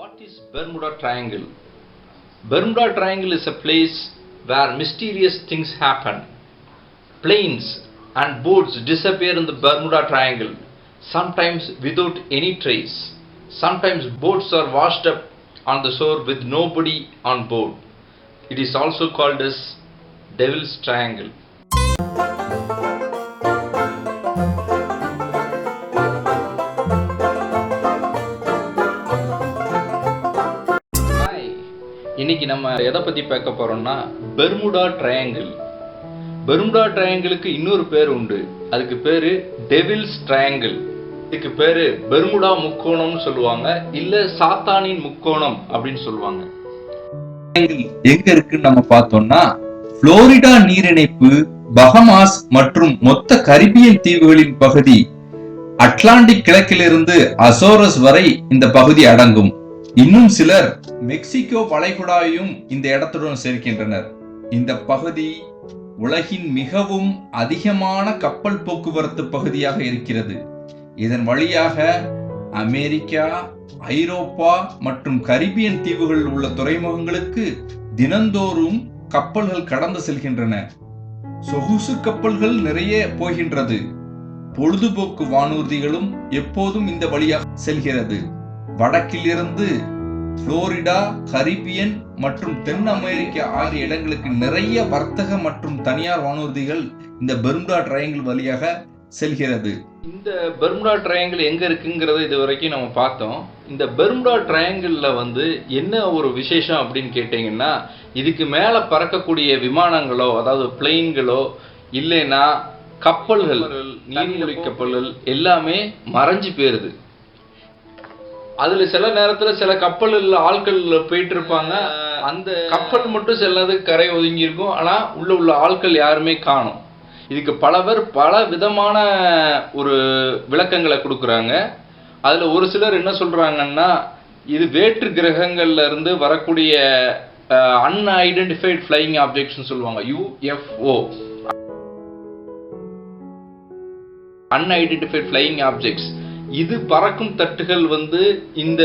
What is Bermuda Triangle? Bermuda Triangle is a place where mysterious things happen. Planes and boats disappear in the Bermuda Triangle, sometimes without any trace. Sometimes boats are washed up on the shore with nobody on board. It is also called as Devil's Triangle. நம்ம எதை பத்தி பார்க்க போறோம்னா Bermuda triangle Bermuda ட்ரையாங்கிளுக்கு இன்னொரு பேர் உண்டு. அதுக்கு பேரு டெவில்ஸ் ட்ரையாங்கிள் இதுக்கு பேரு பெர்முடா முக்கோணம்னு சொல்லுவாங்க. இல்ல சாத்தானின் முக்கோணம் அப்படின்னு சொல்லுவாங்க. எங்க இருக்குன்னு நம்ம பார்த்தோம்னா புளோரிடா நீரிணைப்பு பஹமாஸ் மற்றும் மொத்த கரிபியன் தீவுகளின் பகுதி அட்லாண்டிக் கிழக்கிலிருந்து அசோரஸ் வரை இந்த பகுதி அடங்கும். இன்னும் சிலர் மெக்சிகோ வளைகுடாவையும் இந்த இடத்துடன் சேர்க்கின்றனர். இந்த பகுதி உலகின் மிகவும் அதிகமான கப்பல் போக்குவரத்து பகுதியாக இருக்கிறது. இதன் வழியாக அமெரிக்கா ஐரோப்பா மற்றும் கரிபியன் தீவுகளில் உள்ள துறைமுகங்களுக்கு தினந்தோறும் கப்பல்கள் கடந்து செல்கின்றன. சொகுசு கப்பல்கள் நிறைய போகின்றது. பொழுதுபோக்கு வானூர்திகளும் எப்போதும் இந்த வழியாக செல்கிறது. வடக்கிலிருந்து புளோரிடா கரிபியன் மற்றும் தென் அமெரிக்கா ஆகிய இடங்களுக்கு நிறைய வர்த்தக மற்றும் தனியார் வானூர்திகள் இந்த பெர்முடா ட்ரையாங்கிள் வழியாக செல்கிறது. இந்த பெர்முடா ட்ரையாங்கிள் எங்க இருக்குங்கிறத இது வரைக்கும் நம்ம பார்த்தோம். இந்த பெர்முடா ட்ரையாங்கிள்ல வந்து என்ன ஒரு விசேஷம் அப்படின்னு கேட்டீங்கன்னா இதுக்கு மேல பறக்கக்கூடிய விமானங்களோ அதாவது பிளெயின்களோ இல்லைன்னா கப்பல்கள் நீர்மூழ்கி கப்பல்கள் எல்லாமே மறைஞ்சு போயிருது. அதுல சில நேரத்துல சில கப்பல்கள் ஆட்கள் போயிட்டு இருப்பாங்க அந்த கப்பல் மட்டும் சிலது கரை ஒதுங்கி இருக்கும் ஆனா உள்ள உள்ள ஆட்கள் யாருமே காணும். இதுக்கு பல பேர் பல விதமான ஒரு விளக்கங்களை கொடுக்குறாங்க. அதுல ஒரு சிலர் என்ன சொல்றாங்கன்னா இது வேற்று கிரகங்கள்ல இருந்து வரக்கூடிய அன்ஐடென்டிஃபைட் ஃப்ளையிங் ஆப்ஜெக்ட்ஸ் சொல்லுவாங்க. யூஎஃப்ஓ அன்ஐடென்டிஃபைட் ஃப்ளையிங் ஆப்ஜெக்ட்ஸ் இது பறக்கும் தட்டுகள் வந்து இந்த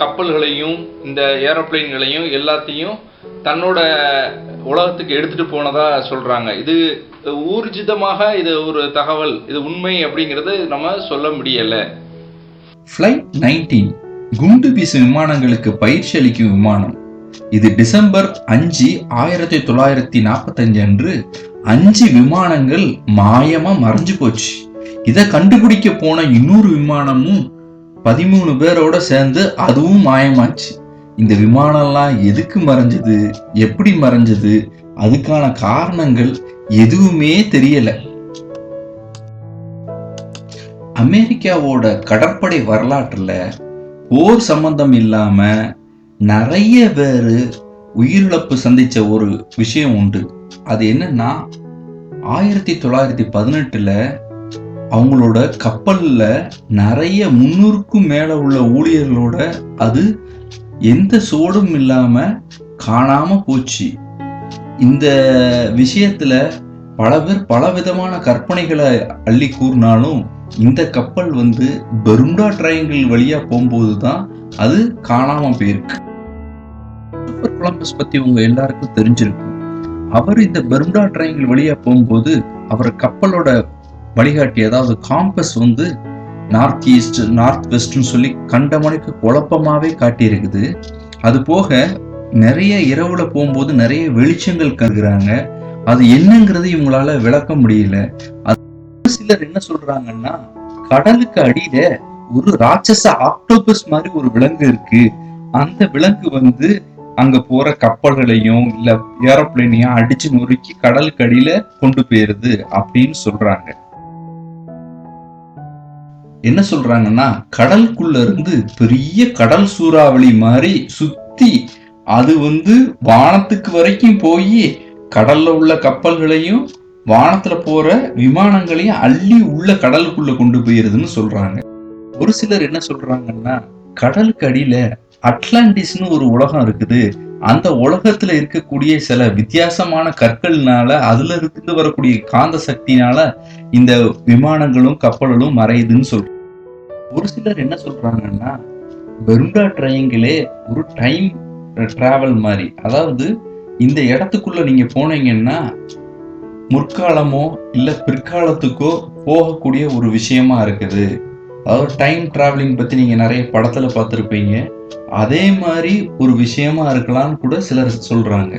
கப்பல்களையும் இந்த ஏரோப்ளேன்களையும் எல்லாத்தையும் தன்னோட உலகத்துக்கு எடுத்துட்டு போனதா சொல்றாங்க. இது ஊர்ஜிதமாக இது ஒரு தகவல் இது உண்மை அப்படிங்கறது நம்ம சொல்ல முடியல. ஃப்ளைட் நைன்டீன் குண்டு வீசு விமானங்களுக்கு பயிற்சி அளிக்கும் விமானம். இது டிசம்பர் அஞ்சு ஆயிரத்தி தொள்ளாயிரத்தி நாற்பத்தஞ்சு அன்று அஞ்சு விமானங்கள் மாயமா மறைஞ்சு போச்சு. இதை கண்டுபிடிக்க போன இன்னொரு விமானமும் பதிமூணு பேரோட சேர்ந்து அதுவும் மாயமாச்சு. இந்த விமானம்லாம் எதுக்கு மறைஞ்சது? எப்படி மறைஞ்சது? அதுக்கான காரணங்கள் எதுவுமே தெரியல. அமெரிக்காவோட கடற்படை வரலாற்றுல போர் சம்பந்தம் இல்லாம நிறைய பேரு உயிரிழப்பு சந்திச்ச ஒரு விஷயம் உண்டு. அது என்னன்னா ஆயிரத்தி தொள்ளாயிரத்தி பதினெட்டுல அவங்களோட கப்பலில் நிறைய முன்னூறுக்கும் மேலே உள்ள ஊழியர்களோட அது எந்த சோடும் இல்லாமல் காணாமல் போச்சு. இந்த விஷயத்தில் பல பேர் பல விதமான கற்பனைகளை அள்ளி கூறினாலும் இந்த கப்பல் வந்து பெருண்டா ட்ரையாங்கிள் வழியா போகும்போது தான் அது காணாமல் போயிருக்கு. சூப்பர் கொலம்பஸ் பற்றி உங்க எல்லாருக்கும் தெரிஞ்சிருக்கும். அவர் இந்த பெருண்டா ட்ரையாங்கிள் வழியா போகும்போது அவர் கப்பலோட வழிகாட்டி அதாவது காம்பஸ் வந்து நார்த் ஈஸ்ட் நார்த் வெஸ்ட்னு சொல்லி கண்டமணிக்கு குழப்பமாவே காட்டியிருக்குது. அது போக நிறைய இரவுல போகும்போது நிறைய வெளிச்சங்கள் கருகிறாங்க அது என்னங்கிறது இவங்களால விளக்க முடியல. அது சிலர் என்ன சொல்றாங்கன்னா கடலுக்கு அடியில ஒரு ராட்சச ஆக்டோபஸ் மாதிரி ஒரு விலங்கு இருக்கு. அந்த விலங்கு வந்து அங்க போற கப்பல்களையும் இல்ல ஏரோப்ளேனையும் அடிச்சு நொறுக்கி கடலுக்கு அடியில கொண்டு போயிருது அப்படின்னு சொல்றாங்க. என்ன சொல்றாங்கன்னா கடலுக்குள்ள இருந்து பெரிய கடல் சூறாவளி மாதிரி சுத்தி அது வந்து வானத்துக்கு வரைக்கும் போய் கடல்ல உள்ள கப்பல்களையும் வானத்துல போற விமானங்களையும் அள்ளி உள்ள கடலுக்குள்ள கொண்டு போயிருதுன்னு சொல்றாங்க. ஒரு சிலர் என்ன சொல்றாங்கன்னா கடலுக்கு அடியில அட்லாண்டிஸ்னு ஒரு உலகம் இருக்குது. அந்த உலகத்துல இருக்கக்கூடிய சில வித்தியாசமான கற்கள்னால அதுல இருந்து வரக்கூடிய காந்த சக்தினால இந்த விமானங்களும் கப்பல்களும் மறையுதுன்னு சொல்றாங்க ஒரு சிலர் என்ன சொல்றாங்கன்னா பெருண்டா ட்ரையாங்கிளே ஒரு டைம் டிராவல் மாதிரி அதாவது இந்த இடத்துக்குள்ள நீங்க போனீங்கன்னா முற்காலமோ இல்ல பிற்காலத்துக்கோ போகக்கூடிய ஒரு விஷயமா இருக்குது. அதாவது டைம் டிராவலிங் பத்தி நீங்க நிறைய படத்துல பார்த்துருப்பீங்க. அதே மாதிரி ஒரு விஷயமா இருக்கலாம்னு கூட சிலர் சொல்றாங்க.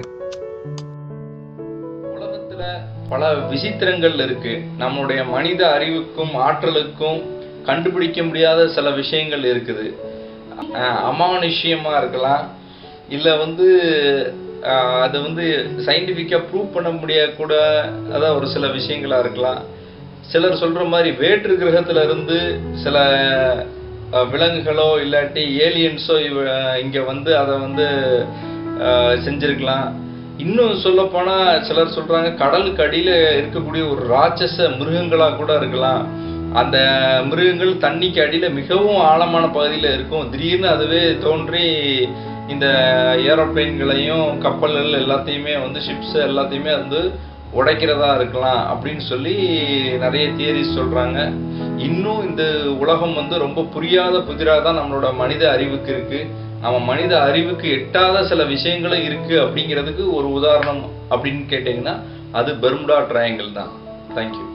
உலகத்துல பல விசித்திரங்கள் இருக்கு. நம்மளுடைய மனித அறிவுக்கும் ஆற்றலுக்கும் கண்டுபிடிக்க முடியாத சில விஷயங்கள் இருக்குது. அமானுஷ்யமா இருக்கலாம். இல்ல வந்து அது வந்து சயின்டிஃபிக்காக ப்ரூவ் பண்ண முடியாத கூட அதான் ஒரு சில விஷயங்களா இருக்கலாம். சிலர் சொல்கிற மாதிரி வேற்று கிரகத்துல இருந்து சில விலங்குகளோ இல்லாட்டி ஏலியன்ஸோ இங்கே வந்து அதை வந்து செஞ்சுருக்கலாம் செஞ்சிருக்கலாம். இன்னும் சொல்லப்போனால் சிலர் சொல்கிறாங்க கடலுக்கு அடியில் இருக்கக்கூடிய ஒரு ராட்சச மிருகங்களாக கூட இருக்கலாம். அந்த மிருகங்கள் தண்ணிக்கு அடியில் மிகவும் ஆழமான பகுதியில் இருக்கும். திடீர்னு அதுவே தோன்றி இந்த ஏரோப்ளேன்களையும் கப்பல்கள் எல்லாத்தையுமே வந்து ஷிப்ஸ் எல்லாத்தையுமே வந்து உடைக்கிறதா இருக்கலாம் அப்படின்னு சொல்லி நிறைய தியரிஸ் சொல்கிறாங்க இன்னும் இந்த உலகம் வந்து ரொம்ப புரியாத புதிராக தான் நம்மளோட மனித அறிவுக்கு இருக்குது நம்ம மனித அறிவுக்கு எட்டாத சில விஷயங்களும் இருக்குது அப்படிங்கிறதுக்கு ஒரு உதாரணம் அப்படின்னு கேட்டிங்கன்னா அது பெர்முடா ட்ரையாங்கிள் தான். தேங்க்யூ